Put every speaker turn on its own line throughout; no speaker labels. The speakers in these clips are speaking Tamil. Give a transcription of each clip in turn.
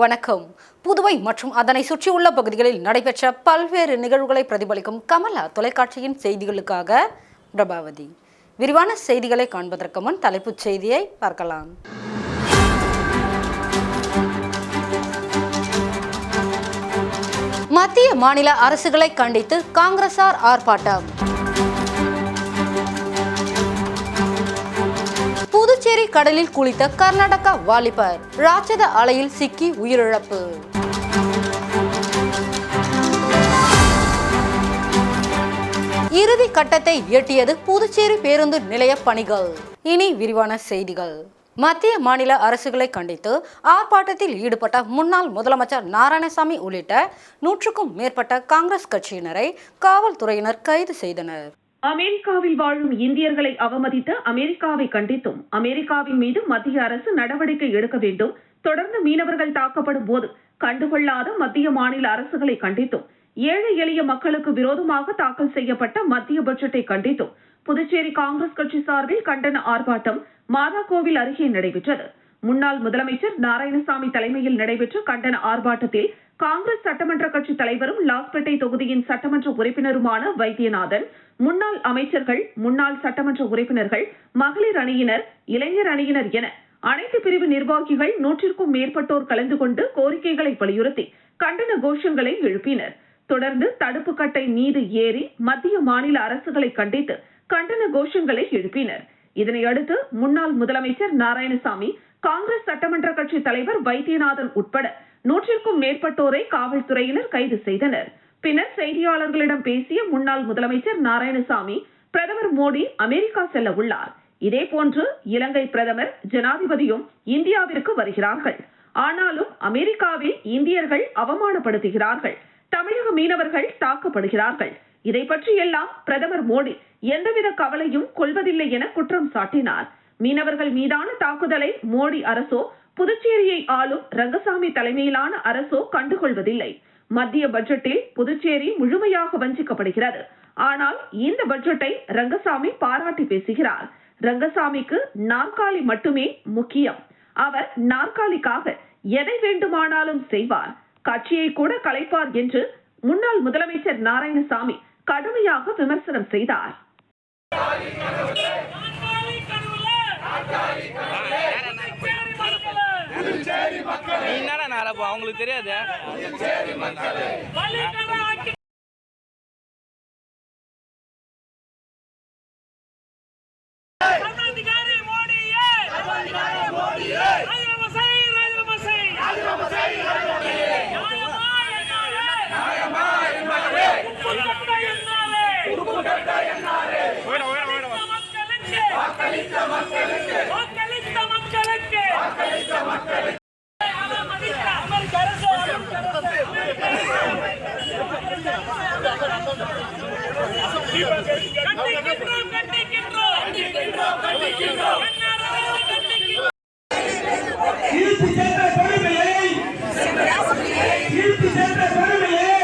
வணக்கம். புதுவை மற்றும் அதனை சுற்றியுள்ள பகுதிகளில் நடைபெற்ற பல்வேறு நிகழ்வுகளை பிரதிபலிக்கும் கமலா தொலைக்காட்சியின் செய்திகளுக்காக பிரபாவதி. விரிவான செய்திகளை காண்பதற்கு முன் தலைப்புச் செய்தியை பார்க்கலாம். மத்திய மாநில அரசுகளை கண்டித்து காங்கிரசார் ஆர்ப்பாட்டம். புதுச்சேரி கடலில் குளித்த கர்நாடகா வாலிபர். ராட்சத அலையில் சிக்கி உயிரிழப்பு. இறுதி கட்டத்தை எட்டியது புதுச்சேரி பேருந்து நிலைய பணிகள். இனி விரிவான செய்திகள். மத்திய மாநில அரசுகளை கண்டித்து ஆர்ப்பாட்டத்தில் ஈடுபட்ட முன்னாள் முதலமைச்சர் நாராயணசாமி உள்ளிட்ட நூற்றுக்கும் மேற்பட்ட காங்கிரஸ் கட்சியினரை காவல்துறையினர் கைது செய்தனர்.
அமெரிக்காவில் வாழும் இந்தியர்களை அவமதித்த அமெரிக்காவை கண்டித்தும் அமெரிக்காவின் மீது மத்திய அரசு நடவடிக்கை எடுக்க வேண்டும். தொடர்ந்து மீனவர்கள் தாக்கப்படும் போது கண்டுகொள்ளாத மத்திய மாநில அரசுகளை கண்டித்தும் ஏழை எளிய மக்களுக்கு விரோதமாக தாக்கல் செய்யப்பட்ட மத்திய பட்ஜெட்டை கண்டித்தும் புதுச்சேரி காங்கிரஸ் கட்சி சார்பில் கண்டன ஆர்ப்பாட்டம் மாதா கோவில் அருகே நடைபெற்றது. முன்னாள் முதலமைச்சர் நாராயணசாமி தலைமையில் நடைபெற்ற கண்டன ஆர்ப்பாட்டத்தில் காங்கிரஸ் சட்டமன்ற கட்சி தலைவரும் லாஸ்பேட்டை தொகுதியின் சட்டமன்ற உறுப்பினருமான வைத்தியநாதன் முன்னாள் அமைச்சர்கள் முன்னாள் சட்டமன்ற உறுப்பினர்கள் மகளிர் அணியினர் இளைஞர் அணியினர் என அனைத்து பிரிவு நிர்வாகிகள் நூற்றிற்கும் மேற்பட்டோர் கலந்து கொண்டு கோரிக்கைகளை வலியுறுத்தி கண்டன கோஷங்களை எழுப்பினர். தொடர்ந்து தடுப்பு கட்டை மீது ஏறி மத்திய மாநில அரசுகளை கண்டித்து கண்டன கோஷங்களை எழுப்பினர். இதனையடுத்து முன்னாள் முதலமைச்சர் நாராயணசாமி காங்கிரஸ் சட்டமன்ற கட்சி தலைவர் வைத்தியநாதன் உட்பட நூற்றிற்கும் மேற்பட்டோரை காவல்துறையினர் கைது செய்தனர். பின்னர் செய்தியாளர்களிடம் பேசிய முன்னாள் முதலமைச்சர் நாராயணசாமி பிரதமர் மோடி அமெரிக்கா செல்ல உள்ளார். இதேபோன்று இலங்கை பிரதமர் ஜனாதிபதியும் இந்தியாவிற்கு வருகிறார்கள். ஆனாலும் அமெரிக்காவில் இந்தியர்கள் அவமானப்படுத்துகிறார்கள். தமிழக மீனவர்கள் தாக்கப்படுகிறார்கள். இதை பற்றி எல்லாம் பிரதமர் மோடி எந்தவித கவலையும் கொள்வதில்லை என குற்றம் சாட்டினார். மீனவர்கள் மீதான தாக்குதலை மோடி அரசோ புதுச்சேரியை ஆளும் ரங்கசாமி தலைமையிலான அரசோ கண்டுகொள்வதில்லை. மத்திய பட்ஜெட்டில் புதுச்சேரி முழுமையாக வஞ்சிக்கப்படுகிறது. ஆனால் இந்த பட்ஜெட்டை ரங்கசாமி பாராட்டி பேசுகிறார். ரங்கசாமிக்கு நாற்காலி மட்டுமே முக்கியம். அவர் நாற்காலிக்காக எதை வேண்டுமானாலும் செய்வார். கட்சியை கூட கலைப்பார் என்று முன்னாள் முதலமைச்சர் நாராயணசாமி கடுமையாக விமர்சனம் செய்தார்.
என்னடா நடப்பு அவங்களுக்கு தெரியாது
சர்வாதிகாரி மோடியே சர்வாதிகாரி மோடியே ராஜினாமா செய் ராஜினாமா செய் ராஜினாமா செய் ராஜினாமா செய் நியாயமா என்னாலே நியாயமா என்னாலே உப்புகட்ட என்னாலே உப்புகட்ட என்னாலே
ஓட ஓட ஓட
மக்களுக்கு வாக்களித்த மக்களுக்கு வாக்களித்த மக்களுக்கு வாக்களித்த மக்களுக்கு அவமதித்த அமெரிக்க அரசு அமெரிக்க அரசு கண்டிக்கின்றோம் கண்டிக்கின்றோம் கண்டிக்கின்றோம் கண்டிக்கின்றோம் கண்டிக்கின்றோம்
இழுத்து சென்ற கொடுமையை இழுத்து சென்ற கொடுமையை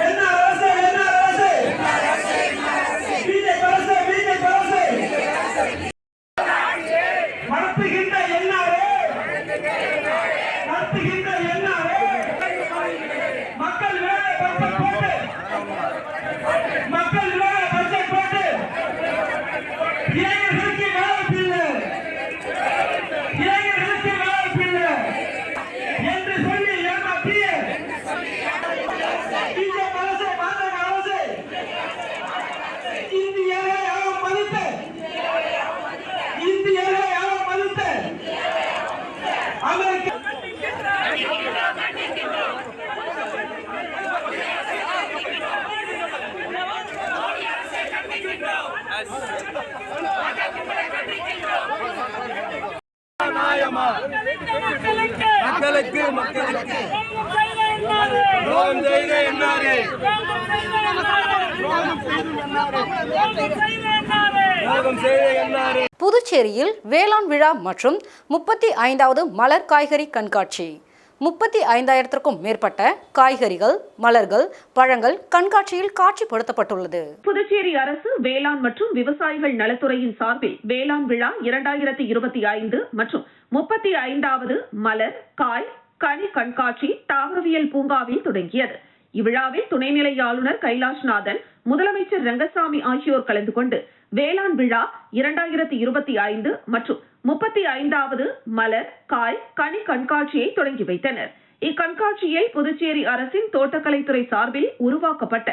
என்ன அரசு என்ன அரசு பிஜேபி அரசு பிஜேபி அரசு நடத்துகின்ற என்னாரே நடத்துகின்ற என்னாரே மக்கள் வேலை பட்ஜெட் போட்டு மக்கள் வேலை பட்ஜெட் போட்டு இளைஞர்களுக்கு வேலை இளைஞர்களுக்கு வாய்ப்பில்லை என்று சொல்லி ஏமாற்றிய பிஜேபி அரசு பாஜக அரசு இந்தியரை அவமதித்த இந்தியரை அவமதித்த அமெரிக்க
மக்களுக்கு மக்களுக்கு.
துரோகம் செய்த
துரோகம் என்னாரே
புதுச்சேரியில் வேளாண் விழா மற்றும் முப்பத்தி ஐந்தாவது மலர் காய்கறி கண்காட்சி. முப்பத்தி ஐந்தாயிரத்திற்கும் மேற்பட்ட காய்கறிகள் மலர்கள் பழங்கள் கண்காட்சியில் காட்சிப்படுத்தப்பட்டுள்ளது.
புதுச்சேரி அரசு வேளாண் மற்றும் விவசாயிகள் நலத்துறையின் சார்பில் வேளாண் விழா இரண்டாயிரத்தி இருபத்தி ஐந்து மற்றும் முப்பத்தி ஐந்தாவது மலர் காய் கனி கண்காட்சி தாவரவியல் பூங்காவில் தொடங்கியது. இவ்விழாவில் துணைநிலை ஆளுநர் கைலாஷ்நாதன் முதலமைச்சர் ரங்கசாமி ஆகியோர் கலந்து கொண்டு வேளாண் விழா இரண்டாயிரத்தி இருபத்தி ஐந்து மற்றும் முப்பத்தி ஐந்தாவது மலர் காய் கனி கண்காட்சியை தொடங்கி வைத்தனர். இக்கண்காட்சியில் புதுச்சேரி அரசின் தோட்டக்கலைத்துறை சார்பில் உருவாக்கப்பட்ட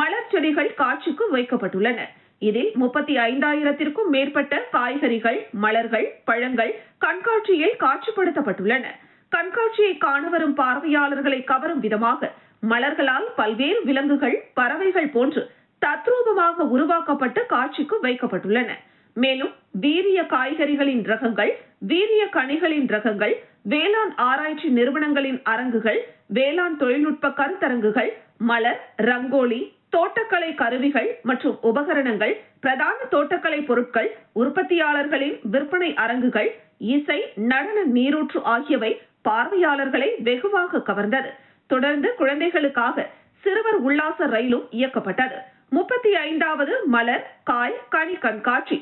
மலர் செடிகள் காட்சிக்கு வைக்கப்பட்டுள்ளன. இதில் முப்பத்தி ஐந்தாயிரத்திற்கும் மேற்பட்ட காய்கறிகள் மலர்கள் பழங்கள் கண்காட்சியில் காட்சிப்படுத்தப்பட்டுள்ளன. கண்காட்சியை காண வரும் பார்வையாளர்களை கவரும் விதமாக மலர்களால் பல்வேறு விலங்குகள் பறவைகள் போன்று தத்ரூபமாக உருவாக்கப்பட்டு காட்சிக்கு வைக்கப்பட்டுள்ளன. மேலும் வீரிய காய்கறிகளின் ரகங்கள் வீரிய கனிகளின் ரகங்கள் வேளாண் ஆராய்ச்சி நிறுவனங்களின் அரங்குகள் வேளாண் தொழில்நுட்ப கருத்தரங்குகள் மலர் ரங்கோலி தோட்டக்கலை கருவிகள் மற்றும் உபகரணங்கள் பிரதான தோட்டக்கலை பொருட்கள் உற்பத்தியாளர்களின் விற்பனை அரங்குகள் இசை நடன நீரூற்று ஆகியவை பார்வையாளர்களை வெகுவாக கவர்ந்தது. தொடர்ந்து குழந்தைகளுக்காக சிறுவர் உல்லாச ரயிலும் இயக்கப்பட்டது. முப்பத்தி ஐந்தாவது மலர் காய் கனி கண்காட்சி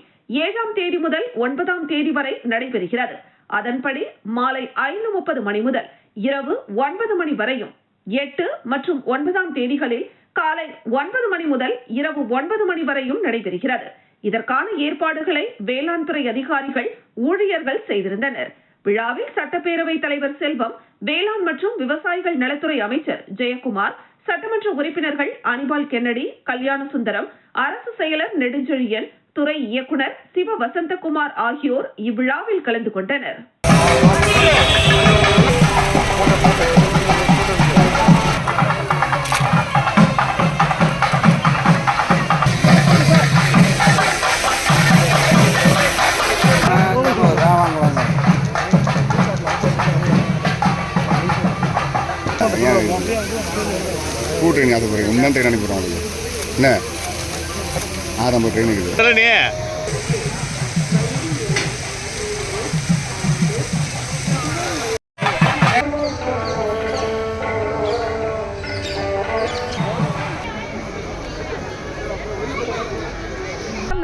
ஏழாம் தேதி முதல் ஒன்பதாம் தேதி வரை நடைபெறுகிறது. அதன்படி மாலை ஐந்து முப்பது மணி முதல் இரவு ஒன்பது மணி வரையும் எட்டு மற்றும் ஒன்பதாம் தேதிகளில் காலை ஒன்பது மணி முதல் இரவு ஒன்பது மணி வரையும் நடைபெறுகிறது. இதற்கான ஏற்பாடுகளை வேளாண் துறை அதிகாரிகள் ஊழியர்கள் செய்திருந்தனர். விழாவில் சட்டப்பேரவை தலைவர் செல்வம் வேளாண் மற்றும் விவசாயிகள் நலத்துறை அமைச்சர் ஜெயக்குமார் சட்டமன்ற உறுப்பினர்கள் அனிபால் கென்னடி கல்யாண சுந்தரம் அரசு செயலர் நெடுஞ்செழியன் துறை இயக்குனர் சிவ வசந்தகுமார் ஆகியோர் இவ்விழாவில் கலந்து கொண்டனர்.
ட்ரெயின் ஆசைப்படுறீங்க இன்னும் ட்ரெயின் உங்களுக்கு என்ன? ஆரம்ப ட்ரெயின் இருக்குது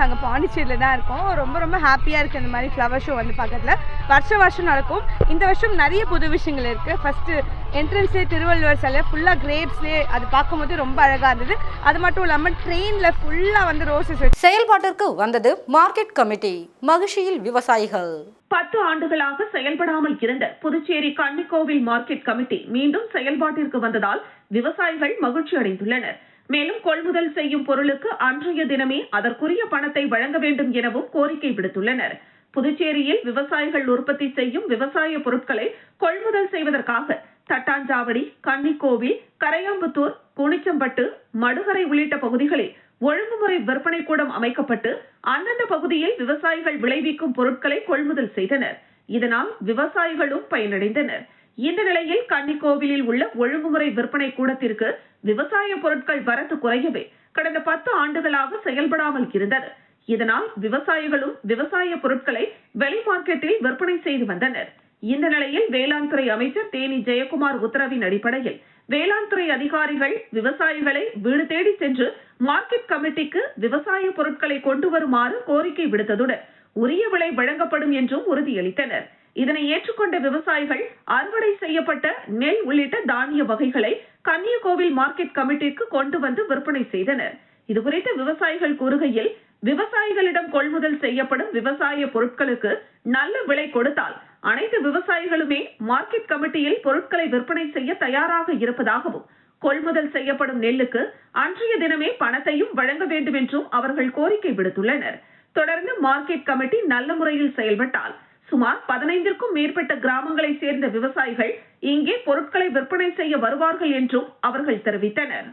நாங்கள் பாண்டிச்சேரியில் தான் இருக்கோம். ரொம்ப ரொம்ப ஹாப்பியாக இருக்குது இந்த மாதிரி ஃப்ளவர் ஷோ வந்து பக்கத்தில் வருஷம் வருஷம் நடக்கும். இந்த வருஷம் நிறைய புது விஷயங்கள் இருக்குது ஃபஸ்ட்டு என்ட்ரன்ஸ்லேயே திருவள்ளுவர் சிலை ஃபுல்லாக கிரேப்ஸ்லேயே அது பார்க்கும்போது ரொம்ப அழகாக இருந்தது. அது மட்டும் இல்லாமல் ட்ரெயினில் ஃபுல்லாக வந்து ரோசஸ்
செயல்பாட்டிற்கு வந்தது மார்க்கெட் கமிட்டி மகிழ்ச்சியில் விவசாயிகள்.
பத்து ஆண்டுகளாக செயல்படாமல் இருந்த புதுச்சேரி கன்னிக்கோவில் மார்க்கெட் கமிட்டி மீண்டும் செயல்பாட்டிற்கு வந்ததால் விவசாயிகள் மகிழ்ச்சி அடைந்துள்ளனர். மேலும் கொள்முதல் செய்யும் பொருளுக்கு அன்றைய தினமே அதற்குரிய பணத்தை வழங்க வேண்டும் எனவும் கோரிக்கை விடுத்துள்ளனர். புதுச்சேரியில் விவசாயிகள் உற்பத்தி செய்யும் விவசாய பொருட்களை கொள்முதல் செய்வதற்காக தட்டாஞ்சாவடி கன்னிக்கோவில் கரையாம்புத்தூர் குனிச்சம்பட்டு மடுகரை உள்ளிட்ட பகுதிகளில் ஒழுங்குமுறை விற்பனை கூடம் அமைக்கப்பட்டு அந்தந்த பகுதியில் விவசாயிகள் விளைவிக்கும் பொருட்களை கொள்முதல் செய்தனர். இதனால் விவசாயிகளும் பயனடைந்தனர். இந்த நிலையில் கன்னிக்கோவிலில் உள்ள ஒழுங்குமுறை விற்பனை கூடத்திற்கு விவசாய பொருட்கள் வரத்து குறையவே கடந்த பத்து ஆண்டுகளாக செயல்படாமல் இருந்தது. இதனால் விவசாயிகளும் விவசாய பொருட்களை வெளி மார்க்கெட்டில் விற்பனை செய்து வந்தனர். இந்த நிலையில் வேளாண் துறை அமைச்சர் தேனி ஜெயக்குமார் உத்தரவின் அடிப்படையில் வேளாண் துறை அதிகாரிகள் விவசாயிகளை வீடு தேடி சென்று மார்க்கெட் கமிட்டிக்கு விவசாய பொருட்களை கொண்டு வருமாறு கோரிக்கை விடுத்ததுடன் உரிய விலை வழங்கப்படும் என்றும் உறுதியளித்தனர். இதனை ஏற்றுக்கொண்ட விவசாயிகள் அறுவடை செய்யப்பட்ட நெல் உள்ளிட்ட தானிய வகைகளை கன்னியகோவில் மார்க்கெட் கமிட்டிக்கு கொண்டு வந்து விற்பனை செய்தனர். இதுகுறித்து விவசாயிகள் கூறுகையில் விவசாயிகளிடம் கொள்முதல் செய்யப்படும் விவசாய பொருட்களுக்கு நல்ல விலை கொடுத்தால் அனைத்து விவசாயிகளுமே மார்க்கெட் கமிட்டியில் பொருட்களை விற்பனை செய்ய தயாராக இருப்பதாகவும் கொள்முதல் செய்யப்படும் நெல்லுக்கு அன்றைய தினமே பணத்தையும் வழங்க வேண்டும் என்றும் அவர்கள் கோரிக்கை விடுத்துள்ளனர். தொடர்ந்து மார்க்கெட் கமிட்டி நல்ல முறையில் செயல்பட்டால் சுமார் பதினைந்திற்கும் மேற்பட்ட கிராமங்களை சேர்ந்த விவசாயிகள் இங்கே பொருட்களை விற்பனை செய்ய வருவார்கள் என்றும் அவர்கள் தெரிவித்தனர்.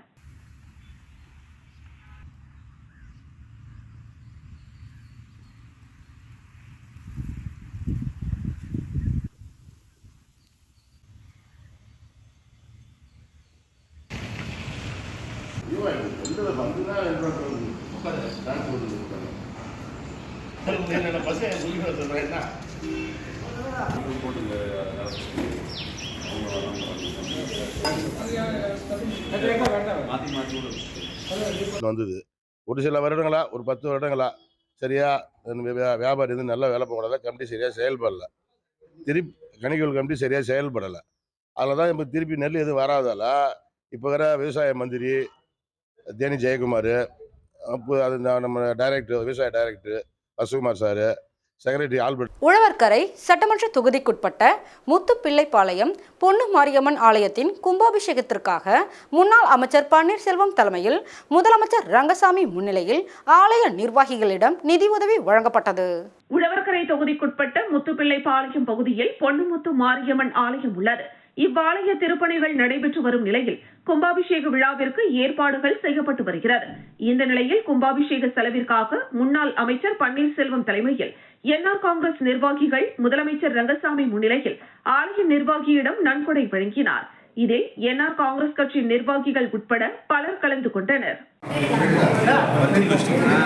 வந்தது. ஒரு சில வருடங்களா ஒரு பத்து வருடங்களா சரியா வியாபாரி இது நல்லா வேலை போகக்கூடாது கமிட்டி சரியாக செயல்படல. திருப்பி கணிக்கல் கமிட்டி சரியாக செயல்படலை. அதில் தான் இப்போ திருப்பி நெல் எதுவும் வராதால இப்போ வர விவசாய மந்திரி தேனி ஜெயக்குமார் அப்போ அது நம்ம டைரக்டர் விவசாய director Vasukumar sir secretary Albert
Uzhavarkarai சட்டமன்ற தொகுதிக்குட்பட்ட முத்துப்பிள்ளைப்பாளையம் பொன்னு மாரியம்மன் ஆலயத்தின் கும்பாபிஷேகத்திற்காக முன்னாள் அமைச்சர் பன்னீர்செல்வம் தலைமையில் முதலமைச்சர் ரங்கசாமி முன்னிலையில் ஆலய நிர்வாகிகளிடம் நிதி உதவி வழங்கப்பட்டது.
உழவர்கரை தொகுதிக்குட்பட்ட முத்துப்பிள்ளைப்பாளையம் பகுதியில் பொன்னுமுத்து மாரியம்மன் ஆலயம் உள்ளது. இவ்வாலய திருப்பணிகள் நடைபெற்று வரும் நிலையில் கும்பாபிஷேக விழாவிற்கு ஏற்பாடுகள் செய்யப்பட்டு வருகிறது. இந்த நிலையில் கும்பாபிஷேக செலவிற்காக முன்னாள் அமைச்சர் பன்னீர்செல்வம் தலைமையில் என்ஆர் காங்கிரஸ் நிர்வாகிகள் முதலமைச்சர் ரங்கசாமி முன்னிலையில் ஆலய நிர்வாகியிடம் நன்கொடை வழங்கினார். இதில் என்ஆர் காங்கிரஸ் கட்சி நிர்வாகிகள் உட்பட பலர் கலந்து கொண்டனர்.
போட்டிங்கன்னா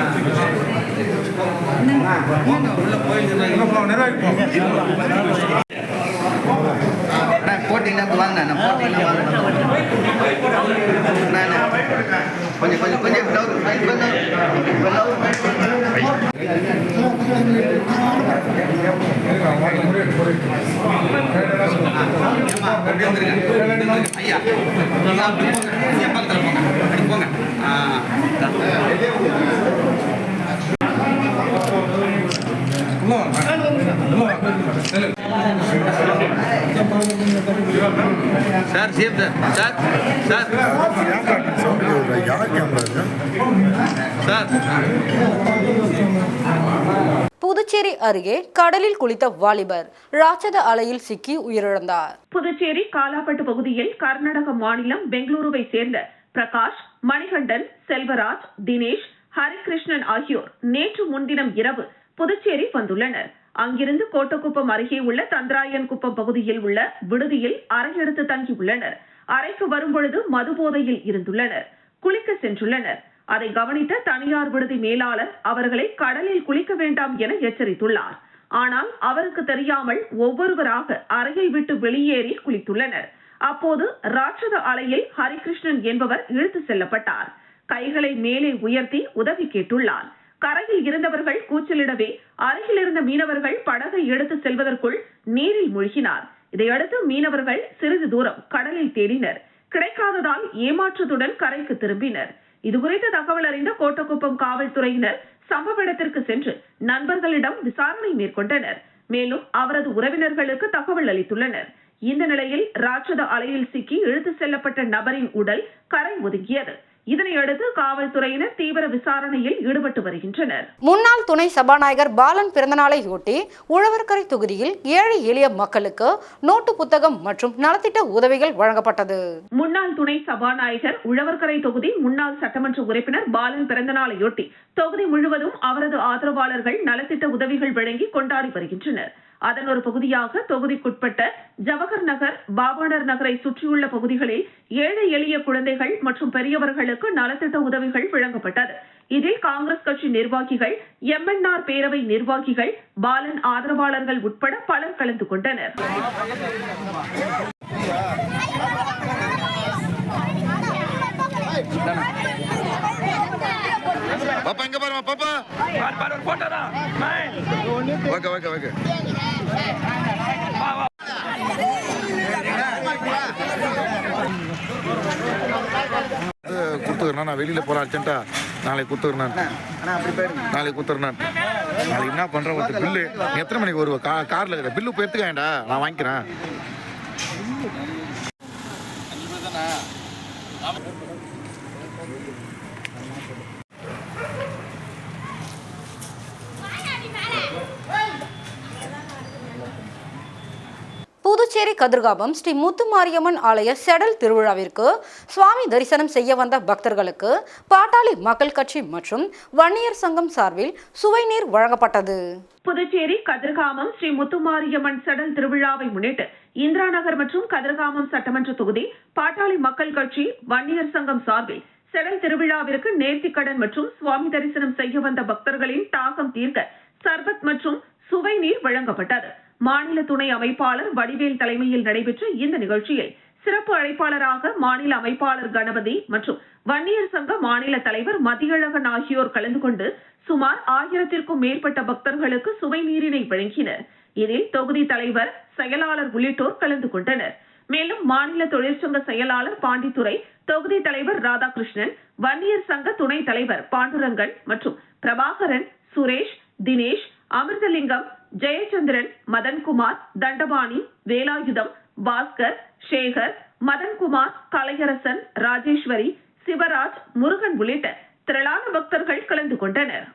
வாங்க வாங்க நான் கொஞ்சம் கொஞ்சம் கொஞ்சம் கொஞ்சம் ஐயா போங்க போங்க sir sir. Sir sir. Sir.
Puducherry அருகே கடலில் குளித்த வாலிபர் ராட்சத அலையில் சிக்கி உயிரிழந்தார்.
புதுச்சேரி காலாப்பட்டு பகுதியில் கர்நாடக மாநிலம் பெங்களூருவை சேர்ந்த பிரகாஷ் மணிகண்டன் செல்வராஜ் தினேஷ் ஹரிகிருஷ்ணன் ஆகியோர் நேற்று முன்தினம் இரவு புதுச்சேரி வந்துள்ளனர். அங்கிருந்து கோட்டக்குப்பம் அருகே உள்ள தந்திராயன் குப்பம் பகுதியில் உள்ள விடுதியில் அறையெடுத்து தங்கியுள்ளனர். அறைக்கு வரும்பொழுது மது போதையில் இருந்துள்ளனர். குளிக்க சென்றுள்ளனர். அதை கவனித்த தனியார் விடுதி மேலாளர் அவர்களை கடலில் குளிக்க வேண்டாம் என எச்சரித்துள்ளார். ஆனால் அவருக்கு தெரியாமல் ஒவ்வொருவராக அறையை விட்டு வெளியேறி குளித்துள்ளனர். அப்போது ராட்சத அலையில் ஹரிகிருஷ்ணன் என்பவர் இழுத்து செல்லப்பட்டார். கைகளை மேலே உயர்த்தி உதவி கேட்டுள்ளார். கரையில் இருந்தவர்கள் கூச்சலிடவே அருகில் இருந்த மீனவர்கள் படகை எடுத்து செல்வதற்குள் நீரில் மூழ்கினார். இதையடுத்து மீனவர்கள் சிறிது தூரம் கடலில் தேடினர். கிடைக்காததால் ஏமாற்றத்துடன் கரைக்கு திரும்பினர். இதுகுறித்து தகவல் அறிந்த கோட்டக்குப்பம் காவல்துறையினர் சம்பவ இடத்திற்கு சென்று நண்பர்களிடம் விசாரணை மேற்கொண்டனர். மேலும் அவரது உறவினர்களுக்கு தகவல் அளித்துள்ளனர். இந்த நிலையில் ராட்சத அலையில் சிக்கி இழுத்து செல்லப்பட்ட நபரின் உடல் கரை ஒதுங்கியது. இதனையடுத்து காவல்துறையினர் தீவிர விசாரணையில் ஈடுபட்டு வருகின்றனர்.
முன்னாள் துணை சபாநாயகர் பாலன் பிறந்தநாளையொட்டி உழவர்கரை தொகுதியில் ஏழை எளிய மக்களுக்கு நோட்டு புத்தகம் மற்றும் நலத்திட்ட உதவிகள் வழங்கப்பட்டது.
முன்னாள் துணை சபாநாயகர் உழவர்கரை தொகுதி முன்னாள் சட்டமன்ற உறுப்பினர் பாலன் பிறந்தநாளையொட்டி தொகுதி முழுவதும் அவரது ஆதரவாளர்கள் நலத்திட்ட உதவிகள் வழங்கி கொண்டாடி வருகின்றனர். அதன் ஒரு பகுதியாக தொகுதிக்குட்பட்ட ஜவஹர் நகர் பாபானர் நகரை சுற்றியுள்ள பகுதிகளில் ஏழை எளிய குழந்தைகள் மற்றும் பெரியவர்களுக்கு நலத்திட்ட உதவிகள் வழங்கப்பட்டது. இதில் காங்கிரஸ் கட்சி நிர்வாகிகள் எம்என்ஆர் பேரவை நிர்வாகிகள் பாலன் ஆதரவாளர்கள் உட்பட பலர் கலந்து கொண்டனர்.
பாப்பா எங்க பாருமா பாப்பா.
போட்டோ தான்.
ஓகே ஓகே ஓகே கொடுத்துக்கிறேன் நான் வெளியில் போகிறேன் அர்ஜென்ட்டா நாளைக்கு
போயிடுங்க
நாளைக்கு கொடுத்துறேன் நாளைக்கு என்ன பண்ணுறேன் ஒருத்தர் பில்லு? எத்தனை மணிக்கு வருவ? கா காரில் இருக்கிற பில்லு போய் எடுத்துக்கேன்டா நான் வாங்கிக்கிறேன்.
புதுச்சேரி கதிர்காமம் ஸ்ரீ முத்துமாரியம்மன் ஆலய செடல் திருவிழாவிற்கு சுவாமி தரிசனம் செய்ய வந்த பக்தர்களுக்கு பாட்டாளி மக்கள் கட்சி மற்றும் வன்னியர் சங்கம் சார்பில் சுவைநீர் வழங்கப்பட்டது.
புதுச்சேரி கதிர்காமம் ஸ்ரீ முத்துமாரியம்மன் செடல் திருவிழாவை முன்னிட்டு இந்திரா நகர் மற்றும் கதிர்காமம் சட்டமன்ற தொகுதி பாட்டாளி மக்கள் கட்சி வன்னியர் சங்கம் சார்பில் செடல் திருவிழாவிற்கு நேர்த்திக்கடன் மற்றும் சுவாமி தரிசனம் செய்ய வந்த பக்தர்களின் தாகம் தீர்க்க சர்பத் மற்றும் சுவை நீர் வழங்கப்பட்டது. மாநில துணை அமைப்பாளர் வடிவேல் தலைமையில் நடைபெற்ற இந்த நிகழ்ச்சியில் சிறப்பு அழைப்பாளராக மாநில அமைப்பாளர் கணபதி மற்றும் வன்னியர் சங்க மாநில தலைவர் மதியழகன் ஆகியோர் கலந்து கொண்டு சுமார் ஆயிரத்திற்கும் மேற்பட்ட பக்தர்களுக்கு சுவை நீரினை வழங்கினர். இதில் தொகுதி தலைவர் செயலாளர் உள்ளிட்டோர் கலந்து கொண்டனர். மேலும் மாநில தொழிற்சங்க செயலாளர் பாண்டித்துரை தொகுதி தலைவர் ராதாகிருஷ்ணன் வன்னியர் சங்க துணைத் தலைவர் பாண்டுரங்கன் மற்றும் பிரபாகரன் சுரேஷ் தினேஷ் அமிர்தலிங்கம் ஜெயச்சந்திரன் மதன்குமார் தண்டபாணி வேலாயுதம் பாஸ்கர் சேகர் மதன்குமார் கலையரசன் ராஜேஸ்வரி சிவராஜ் முருகன் உள்ளிட்ட திரளான பக்தர்கள் கலந்து கொண்டனர்.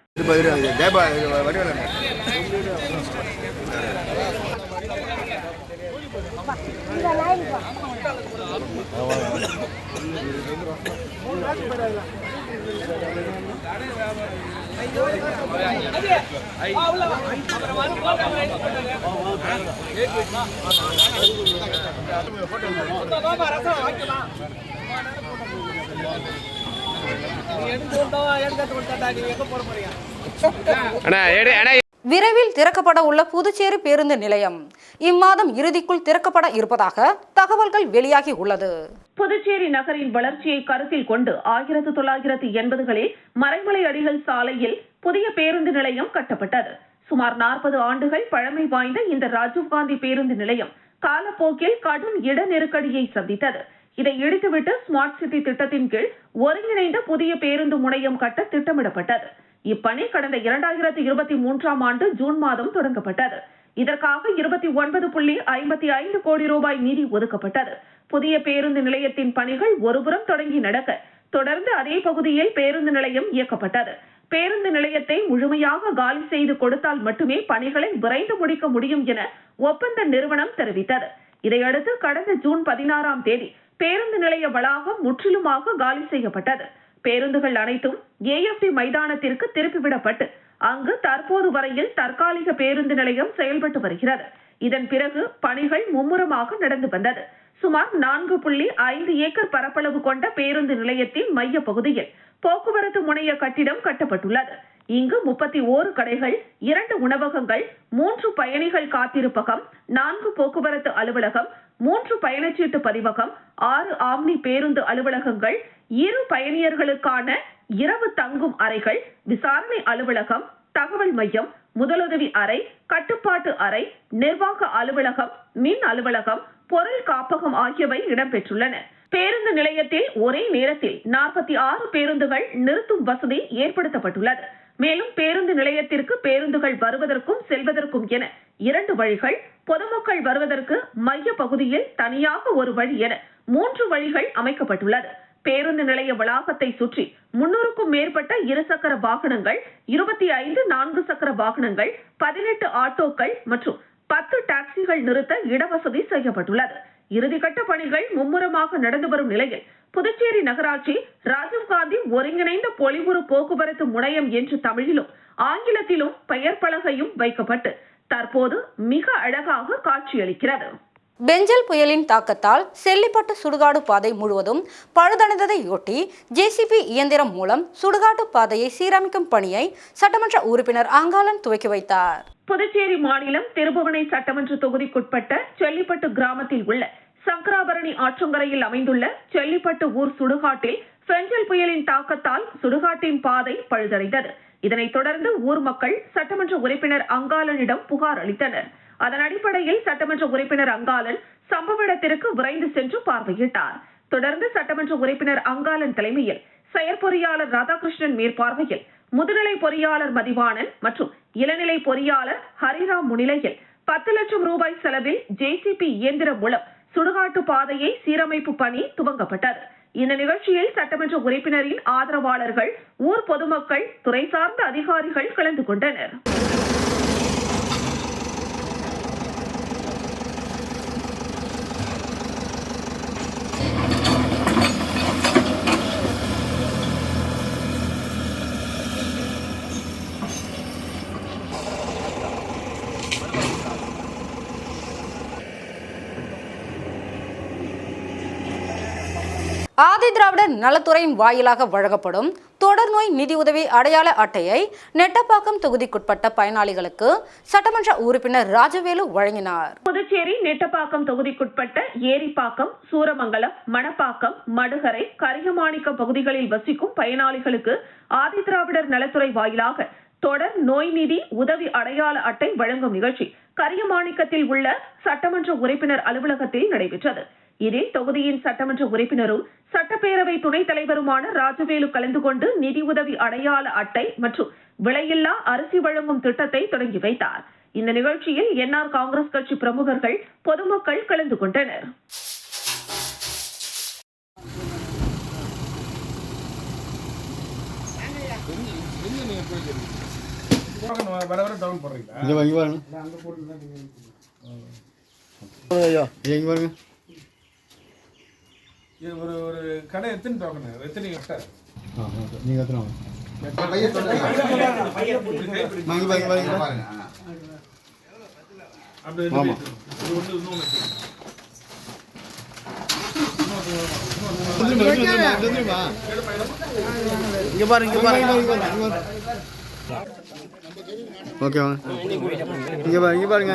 அண்ணா எடு அண்ணா விரைவில் திறக்கப்பட உள்ள புதுச்சேரி பேருந்து நிலையம். இம்மாதம் இறுதிக்குள் திறக்கப்பட இருப்பதாக தகவல்கள் வெளியாகி உள்ளது.
புதுச்சேரி நகரின் வளர்ச்சியை கருத்தில் கொண்டு ஆயிரத்து தொள்ளாயிரத்து எண்பதுகளில் மறைமலை அடிகள் சாலையில் புதிய பேருந்து நிலையம் கட்டப்பட்டது. சுமார் நாற்பது ஆண்டுகள் பழமை வாய்ந்த இந்த ராஜீவ்காந்தி பேருந்து நிலையம் காலப்போக்கில் கடும் இட நெருக்கடியை சந்தித்தது. இதை இடித்துவிட்டு ஸ்மார்ட் சிட்டி திட்டத்தின் கீழ் ஒருங்கிணைந்த புதிய பேருந்து முனையம் கட்ட திட்டமிடப்பட்டது. இப்பணி கடந்த இரண்டாயிரத்தி இருபத்தி மூன்றாம் ஆண்டு ஜூன் மாதம் தொடங்கப்பட்டது. இதற்காக இருபத்தி ஒன்பது புள்ளி ஐம்பத்தி ஐந்து கோடி ரூபாய் நிதி ஒதுக்கப்பட்டது. புதிய பேருந்து நிலையத்தின் பணிகள் ஒருபுறம் தொடங்கி நடக்க தொடர்ந்து அதே பகுதியில் பேருந்து நிலையம் இயக்கப்பட்டது. பேருந்து நிலையத்தை முழுமையாக காலி செய்து கொடுத்தால் மட்டுமே பணிகளை விரைந்து முடிக்க முடியும் என ஒப்பந்த நிறுவனம் தெரிவித்தது. இதையடுத்து கடந்த ஜூன் பதினாறாம் தேதி பேருந்து நிலைய வளாகம் முற்றிலுமாக காலி செய்யப்பட்டது. பேருந்துகள் அனைத்தும் ஏஎஃப்டி மைதானத்திற்கு திருப்பிவிடப்பட்டு அங்கு தற்போது வரையில் தற்காலிக பேருந்து நிலையம் செயல்பட்டு வருகிறது. இதன் பிறகு பணிகள் மும்முரமாக நடந்து வந்தது. சுமார் நான்கு புள்ளி ஐந்து ஏக்கர் பரப்பளவு கொண்ட பேருந்து நிலையத்தின் மைய பகுதியில் போக்குவரத்து முனைய கட்டிடம் கட்டப்பட்டுள்ளது. இங்கு முப்பத்தி ஓரு கடைகள் இரண்டு உணவகங்கள் மூன்று பயணிகள் காத்திருப்பகம் நான்கு போக்குவரத்து அலுவலகம் மூன்று பயணச்சீட்டு பதிவகம் ஆறு ஆம்னி பேருந்து அலுவலகங்கள் இரு பயணியர்களுக்கான இரவு தங்கும் அறைகள் விசாரணை அலுவலகம் தகவல் மையம் முதலுதவி அறை கட்டுப்பாட்டு அறை நிர்வாக அலுவலகம் மின் அலுவலகம் பொருள் காப்பகம் ஆகியவை இடம்பெற்றுள்ளன. பேருந்து நிலையத்தில் ஒரே நேரத்தில் நாற்பத்தி ஆறு பேருந்துகள் நிறுத்தும் வசதி ஏற்படுத்தப்பட்டுள்ளது. மேலும் பேருந்து நிலையத்திற்கு பேருந்துகள் வருவதற்கும் செல்வதற்கும் என இரண்டு வழிகள் பொதுமக்கள் வருவதற்கு மைய பகுதியில் தனியாக ஒரு வழி என மூன்று வழிகள் அமைக்கப்பட்டுள்ளது. பேருந்து நிலைய வளாகத்தை சுற்றி முன்னூறுக்கும் மேற்பட்ட இருசக்கர வாகனங்கள் இருபத்தி ஐந்து நான்கு சக்கர வாகனங்கள் பதினெட்டு ஆட்டோக்கள் மற்றும் பத்து டாக்ஸிகள் நிறுத்த இடவசதி செய்யப்பட்டுள்ளது. இறுதிக்கட்ட பணிகள் மும்முரமாக நடந்து வரும் நிலையில் புதுச்சேரி நகராட்சி ராஜீவ்காந்தி ஒருங்கிணைந்த பொலிவுறு போக்குவரத்து முனையம் என்று தமிழிலும் ஆங்கிலத்திலும் பெயர் பலகையும் வைக்கப்பட்டு தற்போது மிக அழகாக காட்சியளிக்கிறது.
பெஞ்சல் புயலின் தாக்கத்தால் செல்லிப்பட்டு சுடுகாடு பாதை முழுவதும் பழுதடைந்ததையொட்டி ஜேசிபி இயந்திரம் மூலம் சுடுகாட்டு பாதையை சீரமைக்கும் பணியை சட்டமன்ற உறுப்பினர் அங்காளன் துவக்கி வைத்தார்.
புதுச்சேரி மாநிலம் திருபுவனை சட்டமன்ற தொகுதிக்குட்பட்ட செல்லிப்பட்டு கிராமத்தில் உள்ள சங்கராபரணி ஆற்றங்கரையில் அமைந்துள்ள செல்லிப்பட்டு ஊர் சுடுகாட்டில் பெஞ்சல் புயலின் தாக்கத்தால் சுடுகாட்டின் பாதை பழுதடைந்தது. இதனைத் தொடர்ந்து ஊர் மக்கள் சட்டமன்ற உறுப்பினர் அங்காளனிடம் புகார் அளித்தனர். அதன் அடிப்படையில் சட்டமன்ற உறுப்பினர் அங்காளன் சம்பவ இடத்திற்கு விரைந்து சென்று பார்வையிட்டார். தொடர்ந்து சட்டமன்ற உறுப்பினர் அங்காளன் தலைமையில் செயற்பொறியாளர் ராதாகிருஷ்ணன் மேற்பார்வையில் முதுநிலை பொறியாளர் மதிவாணன் மற்றும் இளநிலை பொறியாளர் ஹரிராம் முன்னிலையில் பத்து லட்சம் ரூபாய் செலவில் ஜேசிபி இயந்திரம் மூலம் சுடுகாட்டு பாதையை சீரமைப்பு பணி துவங்கப்பட்டது. இந்த நிகழ்ச்சியில் சட்டமன்ற உறுப்பினரின் ஆதரவாளர்கள் ஊர் பொதுமக்கள் துறை சார்ந்த அதிகாரிகள் கலந்து கொண்டனர்.
ஆதி திராவிடர் நலத்துறையின் வாயிலாக வழங்கப்படும் தொடர்நோய் நிதியுதவி அடையாள அட்டையை நெட்டப்பாக்கம் தொகுதிக்குட்பட்ட பயனாளிகளுக்கு சட்டமன்ற உறுப்பினர் ராஜவேலு வழங்கினார்.
புதுச்சேரி நெட்டப்பாக்கம் தொகுதிக்குட்பட்ட ஏரிப்பாக்கம் சூரமங்கலம் மணப்பாக்கம் மடுகரை கரியமாணிக்கம் பகுதிகளில் வசிக்கும் பயனாளிகளுக்கு ஆதிதிராவிடர் நலத்துறை வாயிலாக தொடர் நோய் நிதி உதவி அடையாள அட்டை வழங்கும் நிகழ்ச்சி கரியமாணிக்கத்தில் உள்ள சட்டமன்ற உறுப்பினர் அலுவலகத்தில் நடைபெற்றது. இதில் தொகுதியின் சட்டமன்ற உறுப்பினரும் சட்டப்பேரவை துணைத் தலைவருமான ராஜவேலு கலந்து கொண்டு நிதி உதவி அடையாள அட்டை மற்றும் விலையில்லா அரிசி வழங்கும் திட்டத்தை தொடங்கி வைத்தார். இந்த நிகழ்ச்சியில் என்ஆர் காங்கிரஸ் கட்சி பிரமுகர்கள் பொதுமக்கள் கலந்து கொண்டனர்.
வர வர டவுன் போடுறீங்களா
இங்கே வாங்கி பாருங்க ஐயா இங்கே பாருங்க.
இது ஒரு ஒரு கடை எத்தனை டோக்கன் எத்தனை கட்ட?
நீங்கள் எத்தனை இங்கே பாருங்க இங்கே பாருங்க. ஓகே வாங்க. இங்கே பாருங்க இங்கே பாருங்க.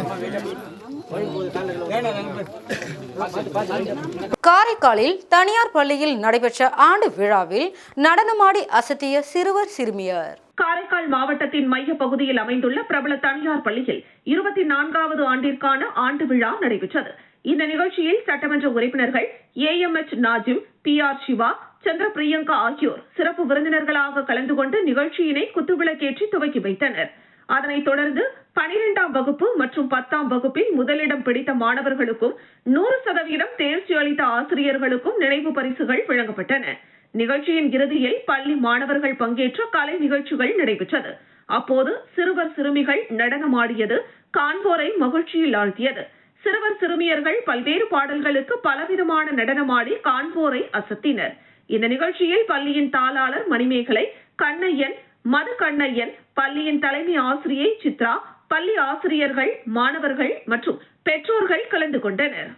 காரைக்காலில் தனியார் பள்ளியில் நடைபெற்ற ஆண்டு விழாவில் நடனமாடி அசத்திய சிறுவர் சிறுமியர்.
காரைக்கால் மாவட்டத்தின் மைய பகுதியில் அமைந்துள்ள பிரபல தனியார் பள்ளியில் இருபத்தி நான்காவது ஆண்டிற்கான ஆண்டு விழா நடைபெற்றது. இந்த நிகழ்ச்சியில் சட்டமன்ற உறுப்பினர்கள் A M H Nazim P R Siva Chandra Priyanka ஆகியோர் சிறப்பு விருந்தினர்களாக கலந்து கொண்டு நிகழ்ச்சியினை குத்துவிளக்கேற்றி துவக்கி வைத்தனர். அதனைத் தொடர்ந்து பனிரெண்டாம் வகுப்பு மற்றும் பத்தாம் வகுப்பில் முதலிடம் பிடித்த மாணவர்களுக்கும் நூறு சதவீதம் தேர்ச்சி அளித்த ஆசிரியர்களுக்கும் நினைவு பரிசுகள் வழங்கப்பட்டன. நிகழ்ச்சியின் இறுதியில் பள்ளி மாணவர்கள் பங்கேற்ற கலை நிகழ்ச்சிகள் நடைபெற்றது. அப்போது சிறுவர் சிறுமிகள் நடனமாடியது காண்போரை மகிழ்ச்சியில் ஆழ்த்தியது. சிறுவர் சிறுமியர்கள் பல்வேறு பாடல்களுக்கு பலவிதமான நடனமாடி காண்போரை அசத்தினர். இந்த நிகழ்ச்சியில் பள்ளியின் தாளாளர் மணிமேகலை கண்ணையன் மது கண்ணையன் பள்ளியின் தலைமை ஆசிரியை சித்ரா பள்ளி ஆசிரியர்கள் மாணவர்கள் மற்றும் பெற்றோர்கள் கலந்து கொண்டனர்.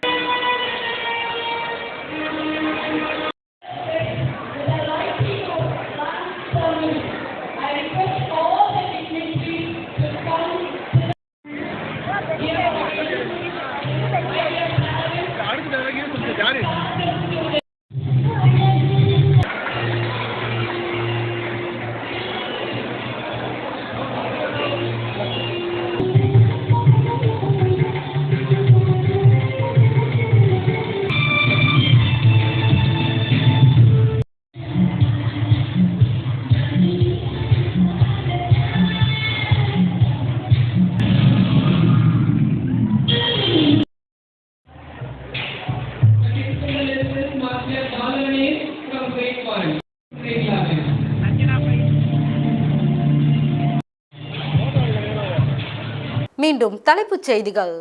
மீண்டும் தலைப்புச் செய்திகள்.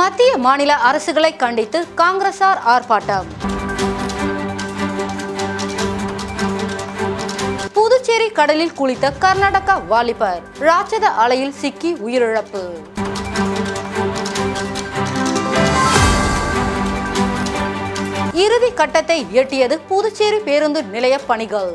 மத்திய மாநில அரசுகளை கண்டித்து காங்கிரசார் ஆர்ப்பாட்டம். புதுச்சேரி கடலில் குளித்த கர்நாடகா வாலிபர் ராட்சத அலையில் சிக்கி உயிரிழப்பு. இறுதி கட்டத்தை எட்டியது புதுச்சேரி பேருந்து நிலைய பணிகள்.